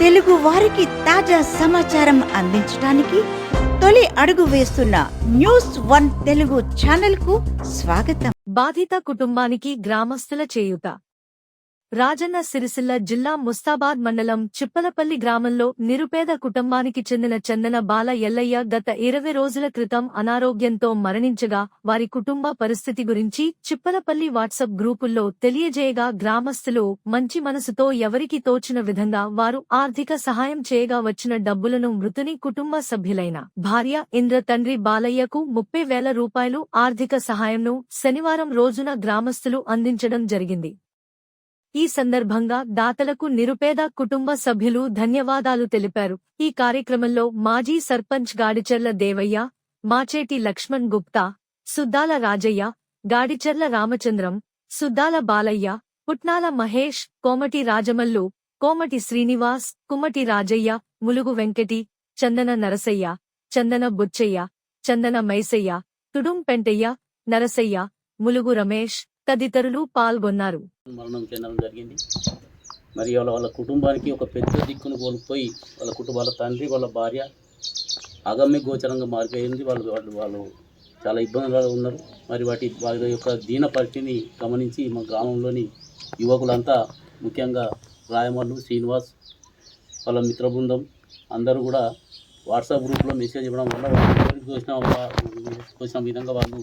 తెలుగు వారికి తాజా సమాచారం అందించడానికి తొలి అడుగు వేస్తున్న న్యూస్ వన్ తెలుగు ఛానల్కు స్వాగతం. బాధిత కుటుంబానికి గ్రామస్తుల చేయుత రాజన్న సిరిసిల్ల జిల్లా ముస్తాబాద్ మండలం చిప్పలపల్లి గ్రామంలో నిరుపేద కుటుంబానికి చెందిన చందన బాల ఎల్లయ్య గత ఇరవై రోజుల క్రితం అనారోగ్యంతో మరణించగా వారి కుటుంబ పరిస్థితి గురించి చిప్పలపల్లి వాట్సాప్ గ్రూపుల్లో తెలియజేయగా గ్రామస్తులు మంచి మనసుతో ఎవరికి తోచిన విధంగా వారు ఆర్థిక సహాయం చేయగా వచ్చిన డబ్బులను మృతుని కుటుంబ సభ్యులైన భార్య ఇంద్ర తండ్రి బాలయ్యకు ముప్పై వేల రూపాయలు ఆర్థిక సహాయంను శనివారం రోజున గ్రామస్తులు అందించడం జరిగింది. ఈ సందర్భంగా దాతలకు నిరుపేద కుటుంబ సభ్యులు ధన్యవాదాలు తెలిపారు. ఈ కార్యక్రమంలో మాజీ సర్పంచ్ గాడిచెర్ల దేవయ్య మాచేటి లక్ష్మణ్ గుప్తా సుద్దాల రాజయ్య గాడిచెర్ల రామచంద్రం సుద్దాల బాలయ్య పుట్నాల మహేష్ కోమటి రాజమల్లు కోమటి శ్రీనివాస్ కుమటి రాజయ్య ములుగు వెంకటి చందన నరసయ్య చందన బుచ్చయ్య చందన మైసయ్య తుడుం పెంటయ్య నరసయ్య ములుగు రమేష్ తదితరులు పాల్గొన్నారు. మరణం చెందడం జరిగింది. మరి వాళ్ళ వాళ్ళ కుటుంబానికి ఒక పెద్ద దిక్కును కోల్పోయి వాళ్ళ కుటుంబాల తండ్రి వాళ్ళ భార్య అగమ్య గోచరంగా మారిపోయింది. వాళ్ళు వాళ్ళు వాళ్ళు చాలా ఇబ్బందులు ఉన్నారు. మరి వాటి వారి యొక్క దీన పరిస్థితిని గమనించి మా గ్రామంలోని యువకులంతా ముఖ్యంగా రాయమల్లు శ్రీనివాస్ వాళ్ళ మిత్ర బృందం అందరూ కూడా వాట్సాప్ గ్రూప్లో మెసేజ్ ఇవ్వడం వల్ల వాళ్ళు ఎవరికి విధంగా వాళ్ళు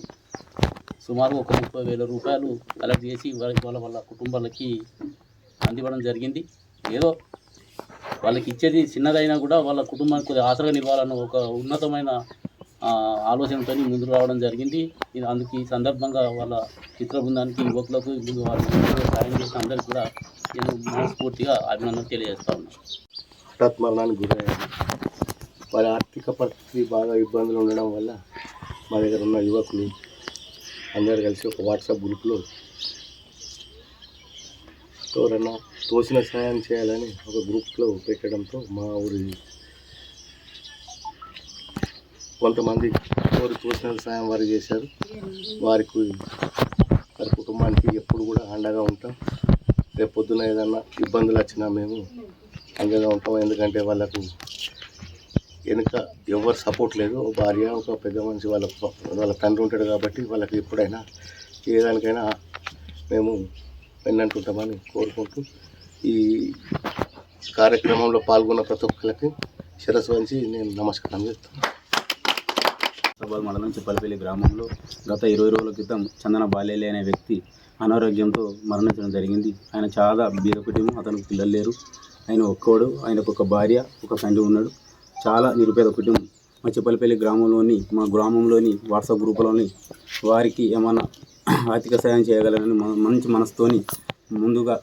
సుమారు ఒక ముప్పై వేల రూపాయలు కలెక్ట్ చేసి వాళ్ళ వాళ్ళ కుటుంబాలకి అందివ్వడం జరిగింది. ఏదో వాళ్ళకి ఇచ్చేది చిన్నదైనా కూడా వాళ్ళ కుటుంబానికి కొద్దిగా ఆసరగా నిలవాలన్న ఒక ఉన్నతమైన ఆలోచనతో ముందుకు రావడం జరిగింది. ఇది అందుకు ఈ సందర్భంగా వాళ్ళ చిత్ర బృందానికి యువకులకు ముందు వాళ్ళ సాయం చేసిన అందరికీ కూడా నేను మనస్ఫూర్తిగా అభినందన తెలియజేస్తా ఉన్నాను హఠాత్ మరణానికి గురయ్యారు. వారి ఆర్థిక పరిస్థితి బాగా ఇబ్బందులు ఉండడం వల్ల మా దగ్గర ఉన్న యువకులు అందరు కలిసి ఒక వాట్సాప్ గ్రూప్లో ఎవరన్నా తోసిన సహాయం చేయాలని ఒక గ్రూప్లో పెట్టడంతో మా ఊరి కొంతమంది ఎవరు తోసిన సాయం వారు చేశారు. వారికి వారి కుటుంబానికి ఎప్పుడు కూడా అండగా ఉంటాం. రేపు పొద్దున ఏదన్నా ఇబ్బందులు వచ్చినా మేము అండగా ఉంటాం. ఎందుకంటే వాళ్ళకు వెనుక ఎవరు సపోర్ట్ లేదు. ఒక భార్య ఒక పెద్ద మనిషి వాళ్ళ వాళ్ళ తండ్రి ఉంటాడు కాబట్టి వాళ్ళకి ఎప్పుడైనా ఏ దానికైనా మేము వెన్నంటుంటామని కోరుకుంటూ ఈ కార్యక్రమంలో పాల్గొన్న ప్రతి ఒక్కరికి శిరస్సు వంచి నేను నమస్కారం చేస్తాను. హైదరాబాద్ మండలం చిప్పలపల్లి గ్రామంలో గత ఇరవై రోజుల క్రితం చందన బాలేలి అనే వ్యక్తి అనారోగ్యంతో మరణించడం జరిగింది. ఆయన చాలా బీద కుటుంబం అతనికి పిల్లలు లేరు. ఆయన ఒక్కోడు ఆయనకు ఒక భార్య ఒక తండ్రి ఉన్నాడు. చాలా నిరుపేద కుటుంబం. మా గ్రామంలోని మా గ్రామంలోని వాట్సాప్ గ్రూపులోని వారికి ఏమన్నా ఆర్థిక సాయం చేయగలరని మంచి మనసుతోని ముందుగా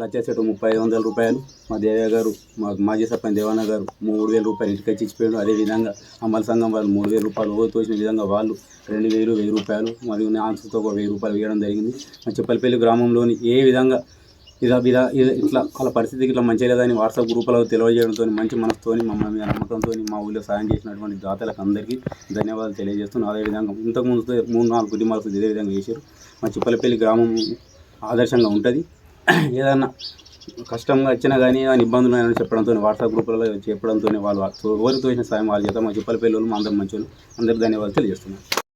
లక్ష చెట్టు ముప్పై ఐదు వందల రూపాయలు మా దేవయ్య గారు మా మాజీ సర్పంచ్ దేవాన గారు మూడు వేల రూపాయలు ఇంటికి వచ్చి ఇచ్చిపోయాడు అదేవిధంగా అమల సంఘం వాళ్ళు మూడు వేల రూపాయలు తోచిన విధంగా వాళ్ళు రెండు వేలు వెయ్యి రూపాయలు మరియు ఆన్సర్తో ఒక వెయ్యి రూపాయలు వేయడం జరిగింది. మా చెప్పలపల్లి గ్రామంలోని ఏ విధంగా ఇలా విధా ఇట్లా వాళ్ళ పరిస్థితికి ఇట్లా మంచిగా లేదని వాట్సాప్ గ్రూపులో తెలియజేయడంతో మంచి మనసుతో మమ్మల్ని మీద నమ్మకంతో మా ఊళ్ళో సాయం చేసినటువంటి దాతలకు అందరికీ ధన్యవాదాలు తెలియజేస్తున్నాను అదేవిధంగా ఇంతకుముందు మూడు నాలుగు కుటుంబాలకు ఇదే విధంగా చేశారు. మా చిప్పలపల్లి గ్రామం ఆదర్శంగా ఉంటుంది. ఏదన్నా కష్టంగా వచ్చినా కానీ ఏదైనా ఇబ్బందులు ఉన్నాయని చెప్పడంతో వాట్సాప్ గ్రూపులలో చెప్పడంతో వాళ్ళు ఎవరికి తోచిన సాయం వాళ్ళు చేద్దాం మా చిప్పలపల్లి వాళ్ళు మా అందరం మంచి అందరికి ధన్యవాదాలు తెలియజేస్తున్నాను